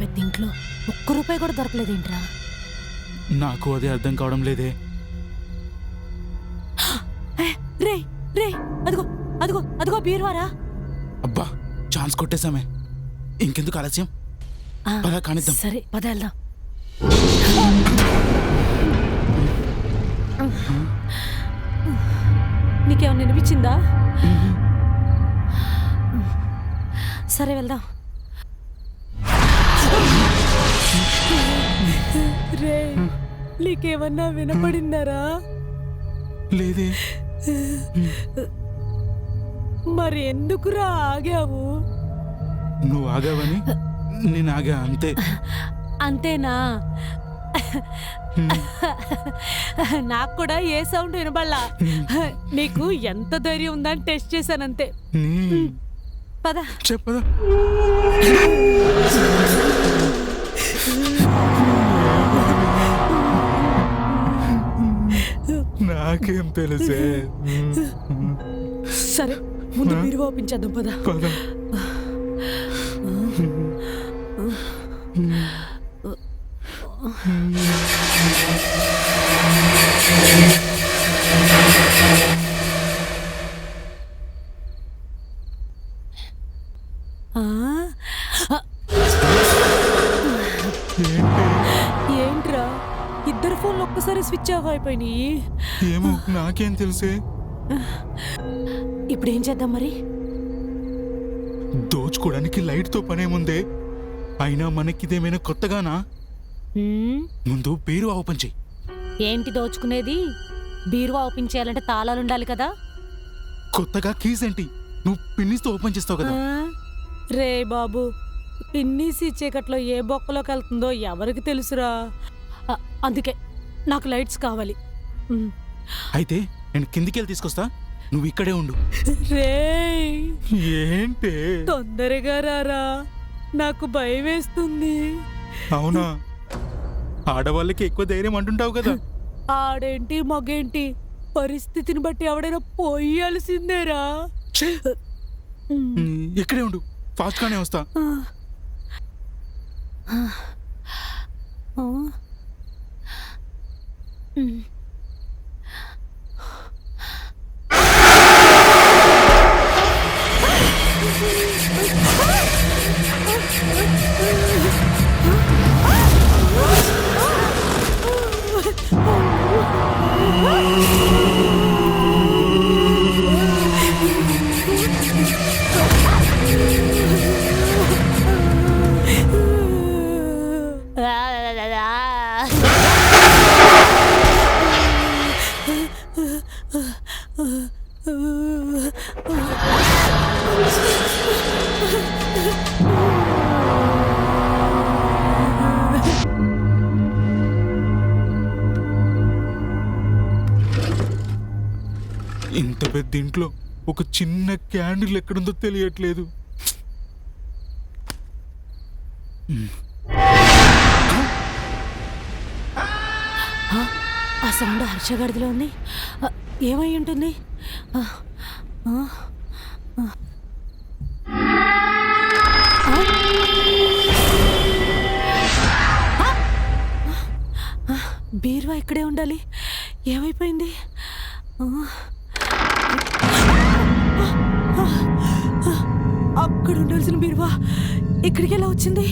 పెద్ద ఇంట్లో ఒక్క రూపాయి కూడా దొరకలేదేంట్రా? నాకు అదే అర్థం కావడం లేదే. రే రే అదిగో అదిగో అదిగో బీరువారా? అబ్బా ఛాన్స్ కొట్టేశామే. ఇంకెందుకు ఆలస్యం? పద కానిద్దాం. సరే పద వెళ్దాం. నీకేమన్నా వినిపించిందా? సరే వెళ్దాం. రే నీకేమన్నా వినపడిందారా? లేదే. మరి ఎందుకురా ఆగావు? నువ్వు ఆగావని నేను ఆగా అంతే. అంతేనా? నాకు కూడా ఏ సౌండ్ వినబడలా. నీకు ఎంత ధైర్యం ఉందని టెస్ట్ చేశానంతే. పద. చెప్పదా? తెలుసే. సరే ముందు మీరు ఓపించేద్దాం పద? ఏంట్రా ఇద్దరు ఫోన్లు ఒక్కసారి స్విచ్ ఆఫ్ అయిపోయినాయి. ఏమో నాకేం తెలుసే? ఇప్పుడు ఏం చేద్దాం మరి? దోచుకోవడానికి లైట్తో పనేముందే అయినా మనకిదేమైనా కొత్తగానా? హ్మ్? ముందు బీరు ఓపెన్ చెయ్యి. ఏంటి దోచుకునేది? బీరువా ఓపెన్ చేయాలంటే తాళాలు ఉండాలి కదా? కొత్తగా కీస్ ఏంటి? నువ్వు పిన్నిస్తో ఓపెన్ చేస్తావు కదా. ఆ? రే బాబు పిన్నీసి చీకట్లో ఏ బొక్కలోకి వెళ్తుందో ఎవరికి తెలుసురా? అందుకే నాకు లైట్స్ కావాలి. అయితే నేను కిందికి వెళ్ళి తీసుకొస్తా. నువ్వు ఇక్కడే ఉండు. రే ఏంటే? తొందరగా రారా. నాకు భయం వేస్తుంది అవునా? ఆడవాళ్ళకి ఎక్కువ ధైర్యం అంటుంటావు కదా. ఆడేంటి మగేంటి? పరిస్థితిని బట్టి ఎవడైనా పోయాల్సిందేరా ఇక్కడే ఉండు. ఫాస్ట్ గానే వస్తా. పెద్ద ఇంట్లో ఒక చిన్న క్యాండిల్ ఎక్కడుందో తెలియట్లేదు. ఆ సౌండ్ హర్షగడిలో ఉంది. ఏమై ఉంటుంది? ఆ, ఆ? బీరువా ఇక్కడే ఉండాలి. ఏమైపోయింది? ఆ. అక్కడ ఉండాల్సిన బీరువా? ఇక్కడికి ఎలా వచ్చింది?